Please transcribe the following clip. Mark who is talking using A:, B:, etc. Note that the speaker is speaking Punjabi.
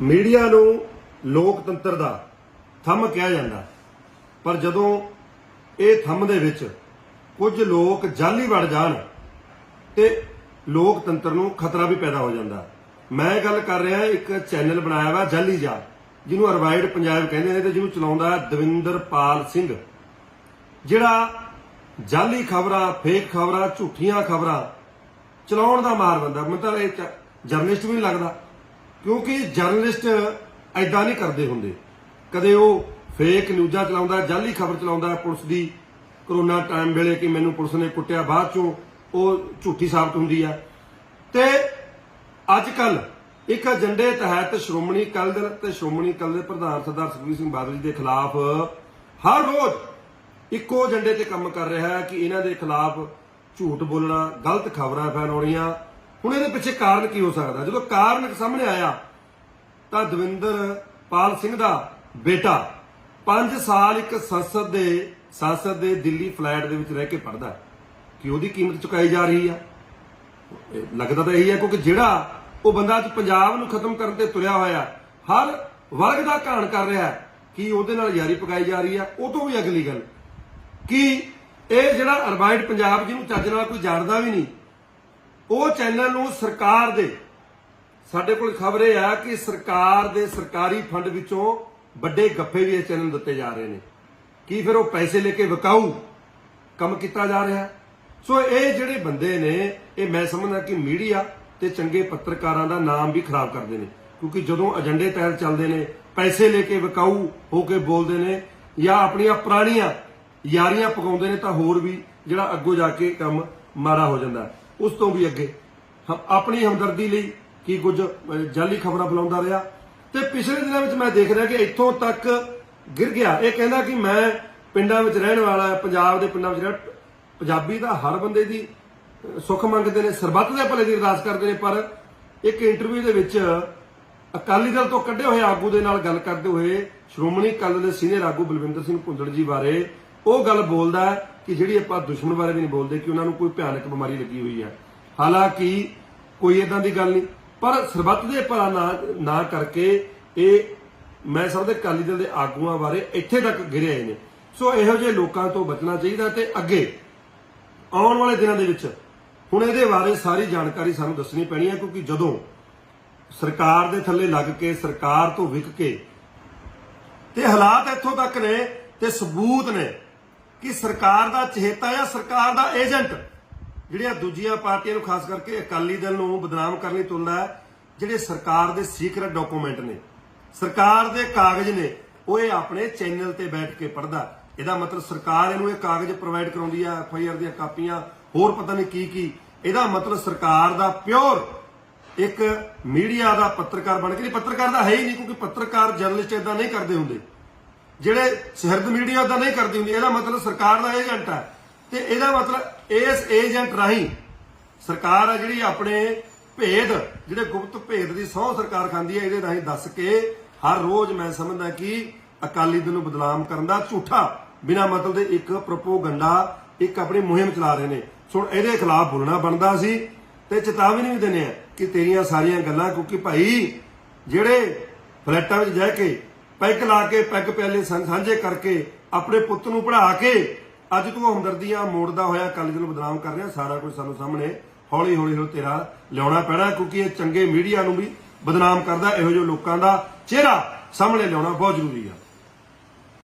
A: ਮੀਡੀਆ ਨੂੰ ਲੋਕਤੰਤਰ ਦਾ ਥੰਮ ਕਿਹਾ ਜਾਂਦਾ। ਪਰ ਜਦੋਂ ਇਹ ਥੰਮ ਦੇ ਵਿੱਚ ਕੁਝ ਲੋਕ ਜਾਲੀ ਵੜ ਜਾਣ, ਤੇ ਲੋਕਤੰਤਰ ਨੂੰ ਖਤਰਾ ਵੀ ਪੈਦਾ ਹੋ ਜਾਂਦਾ। ਮੈਂ ਗੱਲ ਕਰ ਰਿਹਾ, ਇੱਕ ਚੈਨਲ ਬਣਾਇਆ ਵਾ, ਜਾਲੀ ਜਾ, ਜਿਹਨੂੰ ਅਰਵਾਈਡ ਪੰਜਾਬ ਕਹਿੰਦੇ ਨੇ ਤੇ ਜਿਹਨੂੰ ਚਲਾਉਂਦਾ ਹੈ ਦਵਿੰਦਰਪਾਲ ਸਿੰਘ। ਜਿਹੜਾ ਜਾਲੀ ਖਬਰਾਂ, ਫੇਕ ਖਬਰਾਂ, ਝੂਠੀਆਂ ਖਬਰਾਂ ਚਲਾਉਣ ਦਾ ਮਾਰ ਬੰਦਾ। ਮੈਨੂੰ ਤਾਂ ਇਹ ਜਰਨਲਿਸਟ ਵੀ ਨਹੀਂ ਲੱਗਦਾ। ਕਿਉਂਕਿ ਜਰਨਲਿਸਟ ਐਦਾਂ ਨਹੀਂ ਕਰਦੇ ਹੁੰਦੇ। ਕਦੇ ਉਹ ਫੇਕ ਨਿਊਜ਼ਾਂ ਚਲਾਉਂਦਾ ਜਾਲੀ ਖਬਰ ਚਲਾਉਂਦਾ ਪੁਲਿਸ ਦੀ। ਕਰੋਨਾ ਟਾਈਮ ਵੇਲੇ ਕਿ ਮੈਨੂੰ ਪੁਲਿਸ ਨੇ ਕੁੱਟਿਆ ਬਾਅਦ ਚੋਂ, ਉਹ ਝੂਠੀ ਸਾਬਤ ਹੁੰਦੀ ਆ। ਤੇ ਅੱਜ ਕੱਲ ਇੱਕ ਏਜੰਡੇ ਤਹਿਤ ਸ਼੍ਰੋਮਣੀ ਅਕਾਲੀ ਦਲ ਤੇ ਸ਼੍ਰੋਮਣੀ ਅਕਾਲੀ ਦਲ ਪ੍ਰਧਾਨ ਸਰਦਾਰ ਸੁਖਬੀਰ ਸਿੰਘ ਬਾਦਲ ਜੀ ਦੇ ਖਿਲਾਫ ਹਰ ਰੋਜ਼ ਇੱਕੋ ਏਜੰਡੇ ਤੇ ਕੰਮ ਕਰ ਰਿਹਾ ਹੈ ਕਿ ਇਹਨਾਂ ਦੇ ਖਿਲਾਫ ਝੂਠ ਬੋਲਣਾ, ਗਲਤ ਖਬਰਾਂ ਫੈਲਾਉਣੀਆਂ। ਹੁਣ ਇਹਦੇ ਪਿੱਛੇ ਕਾਰਨ ਕੀ ਹੋ ਸਕਦਾ? ਜਦੋਂ ਕਾਰਨ ਸਾਹਮਣੇ ਆਇਆ, ਤਾਂ ਦਵਿੰਦਰ ਪਾਲ ਸਿੰਘ ਦਾ ਬੇਟਾ 5 ਸਾਲ ਇੱਕ ਸੰਸਦ ਦੇ ਸੰਸਦ ਦੇ ਦਿੱਲੀ ਫਲੈਟ ਦੇ ਵਿੱਚ ਰਹਿ ਕੇ ਪੜਦਾ ਕਿ ਉਹਦੀ ਕੀਮਤ ਚੁਕਾਈ ਜਾ ਰਹੀ ਆ। ਲੱਗਦਾ ਤਾਂ ਇਹੀ ਹੈ ਕਿਉਂਕਿ ਜਿਹੜਾ ਉਹ ਬੰਦਾ ਅੱਜ ਪੰਜਾਬ ਨੂੰ ਖਤਮ ਕਰਨ ਤੇ ਤੁਰਿਆ ਹੋਇਆ ਹਰ ਵਰਗ ਦਾ ਘਾਣ ਕਰ ਰਿਹਾ ਹੈ ਕਿ ਉਹਦੇ ਨਾਲ ਯਾਰੀ ਪਕਾਈ ਜਾ ਰਹੀ ਆ ਉਹ ਤੋਂ ਵੀ ਅਗਲੀ ਗੱਲ, ਕਿ ਇਹ ਜਿਹੜਾ ਅਰਬਾਈਡ ਪੰਜਾਬ ਜਿਹਨੂੰ ਚੱਜ ਨਾਲ ਕੋਈ ਜਾਣਦਾ ਵੀ ਨਹੀਂ ਉਹ ਚੈਨਲ ਨੂੰ ਸਰਕਾਰ ਦੇ। ਸਾਡੇ ਕੋਲ ਖਬਰ ਇਹ ਆ ਕਿ ਸਰਕਾਰ ਦੇ ਸਰਕਾਰੀ ਫੰਡ ਵਿੱਚੋਂ ਵੱਡੇ ਗੱਫੇ ਵੀ ਇਹ ਚੈਨਲ ਦਿੱਤੇ ਜਾ ਰਹੇ ਨੇ। ਕੀ ਫਿਰ ਉਹ ਪੈਸੇ ਲੈ ਕੇ ਵਿਕਾਊ? ਕੰਮ ਕੀਤਾ ਜਾ ਰਿਹਾ। ਸੋ ਇਹ ਜਿਹੜੇ ਬੰਦੇ ਨੇ, ਇਹ ਮੈਂ ਸਮਝਦਾ ਕਿ ਮੀਡੀਆ ਤੇ ਚੰਗੇ ਪੱਤਰਕਾਰਾਂ ਦਾ ਨਾਮ ਵੀ ਖਰਾਬ ਕਰਦੇ ਨੇ। ਕਿਉਂਕਿ ਜਦੋਂ ਏਜੰਡੇ ਤਹਿਤ ਚੱਲਦੇ ਨੇ, ਪੈਸੇ ਲੈ ਕੇ ਵਿਕਾਊ ਹੋ ਕੇ ਬੋਲਦੇ ਨੇ ਜਾਂ ਆਪਣੀਆਂ ਪੁਰਾਣੀਆਂ ਯਾਰੀਆਂ ਪਕਾਉਂਦੇ ਨੇ ਤਾਂ ਹੋਰ ਵੀ ਜਿਹੜਾ ਅੱਗੋਂ ਜਾ ਕੇ ਕੰਮ ਮਾੜਾ ਹੋ ਜਾਂਦਾ। ਹੈ। ਉਸ ਤੋਂ ਵੀ ਅੱਗੇ। ਆਪਣੀ ਹਮਦਰਦੀ ਲਈ ਕੀ ਕੁਝ ਜਾਲੀ ਖਬਰਾਂ ਫੈਲਾਉਂਦਾ ਰਿਹਾ। ਤੇ ਪਿਛਲੇ ਦਿਨਾਂ ਵਿੱਚ ਮੈਂ ਦੇਖ ਰਿਹਾ ਕਿ ਇੱਥੋਂ ਤੱਕ ਗਿਰ ਗਿਆ। ਇਹ ਕਹਿੰਦਾ ਕਿ ਮੈਂ ਪਿੰਡਾਂ ਵਿੱਚ ਰਹਿਣ ਵਾਲਾ, ਪੰਜਾਬ ਦੇ ਪਿੰਡਾਂ ਵਿੱਚ ਰਹਿ ਪੰਜਾਬੀ ਦਾ ਹਰ ਬੰਦੇ ਦੀ ਸੁੱਖ ਮੰਗਦੇ ਨੇ, ਸਰਬੱਤ ਦੇ ਭਲੇ ਦੀ ਅਰਦਾਸ ਕਰਦੇ ਨੇ, ਪਰ ਇੱਕ ਇੰਟਰਵਿਊ ਦੇ ਵਿੱਚ ਅਕਾਲੀ ਦਲ ਤੋਂ ਕੱਢੇ ਹੋਏ ਆਗੂ ਦੇ ਨਾਲ ਗੱਲ ਕਰਦੇ ਹੋਏ ਸ਼੍ਰੋਮਣੀ ਅਕਾਲੀ ਦਲ ਦੇ ਸੀਨੀਅਰ ਆਗੂ ਬਲਵਿੰਦਰ ਸਿੰਘ ਭੁੰਦੜ ਜੀ ਬਾਰੇ ਉਹ ਗੱਲ ਬੋਲਦਾ ਹੈ ਕਿ ਜਿਹੜੀ ਆਪਾਂ ਦੁਸ਼ਮਣ ਬਾਰੇ ਵੀ ਨਹੀਂ ਬੋਲਦੇ ਕਿ ਉਹਨਾਂ ਨੂੰ ਕੋਈ ਭਿਆਨਕ ਬਿਮਾਰੀ ਲੱਗੀ ਹੋਈ ਹੈ। ਹਾਲਾਂਕਿ ਕੋਈ ਇਦਾਂ ਦੀ ਗੱਲ ਨਹੀਂ, ਪਰ ਸਰਬੱਤ ਦੇ ਭਲਾ ਨਾ ਨਾ ਕਰਕੇ ਇਹ ਮੈਂ ਸਮਝਦਾ ਅਕਾਲੀ ਦਲ ਦੇ ਆਗੂਆਂ ਬਾਰੇ ਇੱਥੇ ਤੱਕ ਗਿਰੇ ਆਏ ਨੇ। ਸੋ ਇਹੋ ਜਿਹੇ ਲੋਕਾਂ ਤੋਂ ਬਚਣਾ ਚਾਹੀਦਾ ਤੇ ਅੱਗੇ ਆਉਣ ਵਾਲੇ ਦਿਨਾਂ ਦੇ ਵਿੱਚ ਹੁਣ ਇਹਦੇ ਬਾਰੇ ਸਾਰੀ ਜਾਣਕਾਰੀ ਸਾਨੂੰ ਦੱਸਣੀ ਪੈਣੀ ਹੈ, ਕਿਉਂਕਿ ਜਦੋਂ ਸਰਕਾਰ ਦੇ ਥੱਲੇ ਲੱਗ ਕੇ, ਸਰਕਾਰ ਤੋਂ ਵਿਕ ਕੇ ਤੇ ਹਾਲਾਤ ਇੱਥੋਂ ਤੱਕ ਨੇ ਤੇ ਸਬੂਤ ਨੇ ਕਿ ਸਰਕਾਰ ਦਾ ਚਹੇਤਾ ਜਾਂ ਸਰਕਾਰ ਦਾ ਏਜੰਟ ਜਿਹੜੀਆਂ ਦੂਜੀਆਂ ਪਾਰਟੀਆਂ ਨੂੰ ਖਾਸ ਕਰਕੇ ਅਕਾਲੀ ਦਲ ਨੂੰ ਬਦਨਾਮ ਕਰਨ ਲਈ ਤੁਲਦਾ ਜਿਹੜੇ ਸਰਕਾਰ ਦੇ ਸੀਕ੍ਰੇਟ ਡਾਕੂਮੈਂਟ ਨੇ, ਸਰਕਾਰ ਦੇ ਕਾਗਜ਼ ਨੇ, ਉਹ ਇਹ ਆਪਣੇ ਚੈਨਲ ਤੇ ਬੈਠ ਕੇ ਪੜਦਾ ਇਹਦਾ ਮਤਲਬ ਸਰਕਾਰ ਇਹਨੂੰ ਇਹ ਕਾਗਜ਼ ਪ੍ਰੋਵਾਈਡ ਕਰਾਉਂਦੀ ਆ, ਐਫ ਆਈ ਆਰ ਦੀਆਂ ਕਾਪੀਆਂ, ਹੋਰ ਪਤਾ ਨਹੀਂ ਕੀ ਕੀ। ਇਹਦਾ ਮਤਲਬ ਸਰਕਾਰ ਦਾ ਪਿਓਰ ਇੱਕ ਮੀਡੀਆ ਦਾ ਪੱਤਰਕਾਰ ਬਣ ਕੇ, ਨਹੀਂ, ਪੱਤਰਕਾਰ ਦਾ ਹੈ ਹੀ ਨਹੀਂ, ਕਿਉਂਕਿ ਪੱਤਰਕਾਰ ਜਰਨਲਿਸਟ ਇਦਾਂ ਨਹੀਂ ਕਰਦੇ ਹੁੰਦੇ। ਜਿਹੜੇ ਸਿਰਦ ਮੀਡੀਆ ਦਾ ਨਹੀਂ ਕਰਦੀ ਹੁੰਦੀ, ਇਹਦਾ ਮਤਲਬ ਸਰਕਾਰ ਦਾ ਏਜੰਟ ਹੈ ਤੇ ਇਹਦਾ ਮਤਲਬ ਇਸ ਏਜੰਟ ਰਾਹੀਂ ਸਰਕਾਰ ਆ ਜਿਹੜੀ ਆਪਣੇ ਭੇਦ, ਜਿਹੜੇ ਗੁਪਤ ਭੇਦ ਦੀ ਸਹੁੰ ਸਰਕਾਰ ਖਾਂਦੀ ਹੈ ਇਹਦੇ ਰਾਹੀਂ ਦੱਸ ਕੇ ਹਰ ਰੋਜ਼ ਮੈਂ ਸਮਝਦਾ ਕਿ ਅਕਾਲੀ ਦਲ ਨੂੰ ਬਦਨਾਮ ਕਰਨ ਦਾ ਝੂਠਾ, ਬਿਨਾ ਮਤਲਬ ਦੇ ਇੱਕ ਪ੍ਰੋਪੋਗੰਡਾ, ਇੱਕ ਆਪਣੀ ਮੁਹਿੰਮ ਚਲਾ ਰਹੇ ਨੇ। ਸੋ ਇਹਦੇ ਖਿਲਾਫ ਬੋਲਣਾ ਬਣਦਾ ਸੀ ਤੇ ਚੇਤਾਵਨੀ ਵੀ ਦਿੰਦੇ ਆ ਕਿ ਤੇਰੀਆਂ ਸਾਰੀਆਂ ਗੱਲਾਂ ਕਿਉਂਕਿ ਭਾਈ ਜਿਹੜੇ ਫਲੈਟਾਂ ਵਿੱਚ ਜਾ ਕੇ ਪੈਗ ਲਾ ਕੇ ਪੈਗ ਪਿਆਲੇ ਸਾਂਝੇ ਕਰਕੇ ਆਪਣੇ ਪੁੱਤ ਨੂੰ ਪੜ੍ਹਾ ਕੇ ਅੱਜ ਤੂੰ ਹਮਦਰਦੀਆਂ ਮੋੜਦਾ ਹੋਇਆ ਅਕਾਲੀ ਦਲ ਨੂੰ ਬਦਨਾਮ ਕਰ ਰਿਹਾ। ਸਾਰਾ ਕੁਝ ਸਾਨੂੰ ਸਾਹਮਣੇ ਹੌਲੀ ਹੌਲੀ ਹੌਲੀ ਤੇਰਾ ਲਿਆਉਣਾ ਪੈਣਾ, ਕਿਉਂਕਿ ਇਹ ਚੰਗੇ ਮੀਡੀਆ ਨੂੰ ਵੀ ਬਦਨਾਮ ਕਰਦਾ, ਇਹੋ ਜਿਹੇ ਲੋਕਾਂ ਦਾ ਚਿਹਰਾ ਸਾਹਮਣੇ ਲਿਆਉਣਾ ਬਹੁਤ ਜ਼ਰੂਰੀ ਆ।